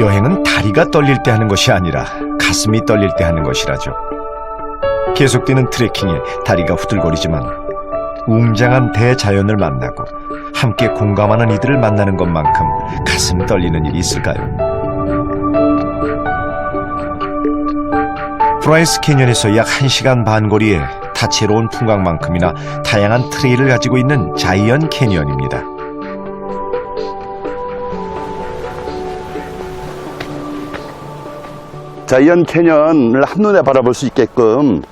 여행은 다리가 떨릴 때 하는 것이 아니라 가슴이 떨릴 때 하는 것이라죠. 계속되는 트레킹에 다리가 후들거리지만 웅장한 대자연을 만나고 함께 공감하는 이들을 만나는 것만큼 가슴 떨리는 일이 있을까요? 브라이스 캐년에서 약 1시간 반 거리에 다채로운 풍광만큼이나 다양한 트레일을 가지고 있는 자이언 캐니언입니다. 자이언 캐년을 한눈에 바라볼 수 있게끔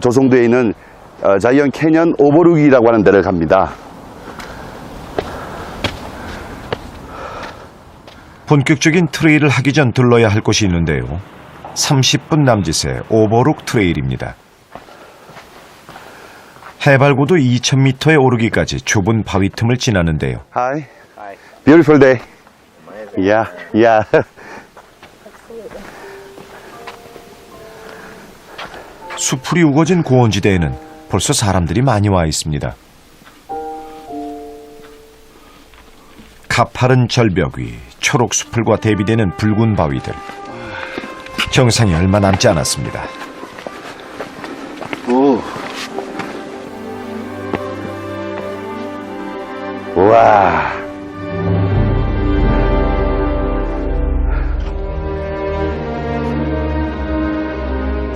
조성되어 있는 어, 자이언 캐년 오버룩이라고 하는 데를 갑니다. 본격적인 트레일을 하기 전 들러야 할 곳이 있는데요. 30분 남짓의 오버룩 트레일입니다. 해발고도 2,000m에 오르기까지 좁은 바위 틈을 지나는데요. Hi. Beautiful day. Yeah, yeah. 수풀이 우거진 고원지대에는 벌써 사람들이 많이 와 있습니다. 가파른 절벽 위 초록 수풀과 대비되는 붉은 바위들. 정상이 얼마 남지 않았습니다. 오. 와.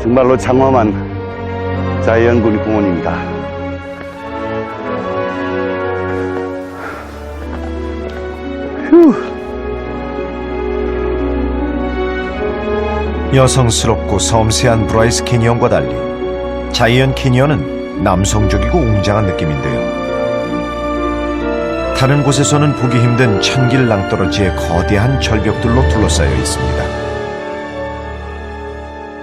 정말로 장엄한 자이언 국립공원입니다. 여성스럽고 섬세한 브라이스 캐니언과 달리 자이언 캐니언은 남성적이고 웅장한 느낌인데요. 다른 곳에서는 보기 힘든 천길 낭떠러지의 거대한 절벽들로 둘러싸여 있습니다.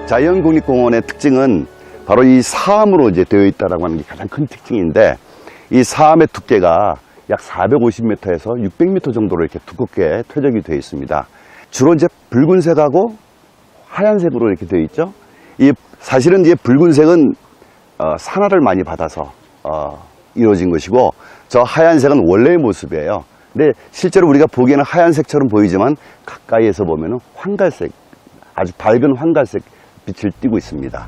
자이언 국립공원의 특징은 바로 이 사암으로 이제 되어 있다라고 하는 게 가장 큰 특징인데 이 사암의 두께가 약 450m에서 600m 정도로 이렇게 두껍게 퇴적이 되어 있습니다. 주로 이제 붉은색하고 하얀색으로 이렇게 되어 있죠. 이 사실은 이제 붉은색은 어, 산화를 많이 받아서 어, 이루어진 것이고 저 하얀색은 원래의 모습이에요. 근데 실제로 우리가 보기에는 하얀색처럼 보이지만 가까이에서 보면은 황갈색, 아주 밝은 황갈색 빛을 띠고 있습니다.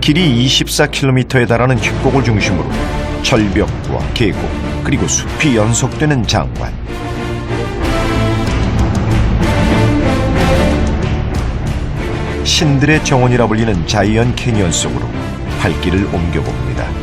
길이 24km에 달하는 협곡을 중심으로 절벽과 계곡 그리고 숲이 연속되는 장관. 신들의 정원이라 불리는 자이언 캐니언 속으로 발길을 옮겨봅니다.